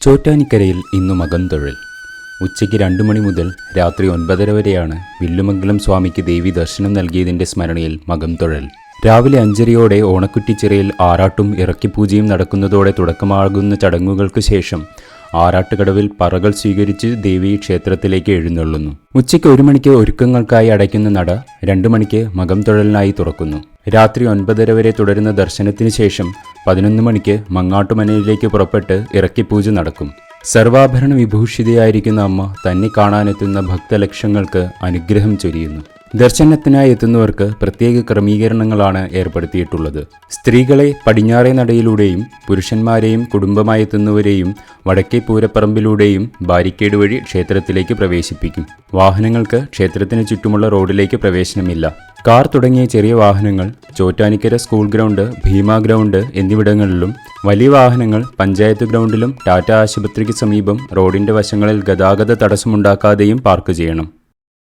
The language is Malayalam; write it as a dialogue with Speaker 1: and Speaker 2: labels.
Speaker 1: ചോറ്റാനിക്കരയിൽ ഇന്നു മകംതൊഴിൽ ഉച്ചയ്ക്ക് രണ്ടു മണി മുതൽ രാത്രി ഒൻപതര വരെയാണ് വില്ലുമംഗലം സ്വാമിക്ക് ദേവി ദർശനം നൽകിയതിന്റെ സ്മരണയിൽ മകംതൊഴൽ രാവിലെ അഞ്ചരയോടെ ഓണക്കുറ്റിച്ചിറയിൽ ആറാട്ടും ഇറക്കിപ്പൂജയും നടക്കുന്നതോടെ തുടക്കമാകുന്ന ചടങ്ങുകൾക്ക് ശേഷം ആറാട്ടുകടവിൽ പറകൾ സ്വീകരിച്ച് ദേവി ക്ഷേത്രത്തിലേക്ക് എഴുന്നള്ളുന്നു. ഉച്ചയ്ക്ക് ഒരു മണിക്ക് ഒരുക്കങ്ങൾക്കായി അടയ്ക്കുന്ന നട രണ്ടു മണിക്ക് മകം തൊഴലിനായി തുറക്കുന്നു. രാത്രി ഒൻപതര വരെ തുടരുന്ന ദർശനത്തിന് ശേഷം പതിനൊന്ന് മണിക്ക് മങ്ങാട്ടുമനയിലേക്ക് പുറപ്പെട്ട് ഇറക്കിപ്പൂജ നടക്കും. സർവാഭരണ വിഭൂഷിതയായിരിക്കുന്ന അമ്മ തന്നെ കാണാനെത്തുന്ന ഭക്തലക്ഷങ്ങൾക്ക് അനുഗ്രഹം ചൊരിയുന്നു. ദർശനത്തിനായി എത്തുന്നവർക്ക് പ്രത്യേക ക്രമീകരണങ്ങളാണ് ഏർപ്പെടുത്തിയിട്ടുള്ളത്. സ്ത്രീകളെ പടിഞ്ഞാറേ നടയിലൂടെയും പുരുഷന്മാരെയും കുടുംബമായി എത്തുന്നവരെയും വടക്കേ പൂരപ്പറമ്പിലൂടെയും ബാരിക്കേഡ് വഴി ക്ഷേത്രത്തിലേക്ക് പ്രവേശിപ്പിക്കും. വാഹനങ്ങൾക്ക് ക്ഷേത്രത്തിന് ചുറ്റുമുള്ള റോഡിലേക്ക് പ്രവേശനമില്ല. കാർ തുടങ്ങിയ ചെറിയ വാഹനങ്ങൾ Chottanikkara school ground Bhima ground എന്നിവിടങ്ങളിലും വലിയ വാഹനങ്ങൾ പഞ്ചായത്ത് ഗ്രൗണ്ടിലും ടാറ്റ ആശുപത്രിക്ക് സമീപം റോഡിന്റെ വശങ്ങളിൽ ഗതാഗത തടസ്സമുണ്ടാക്കാതെയും പാർക്ക് ചെയ്യണം.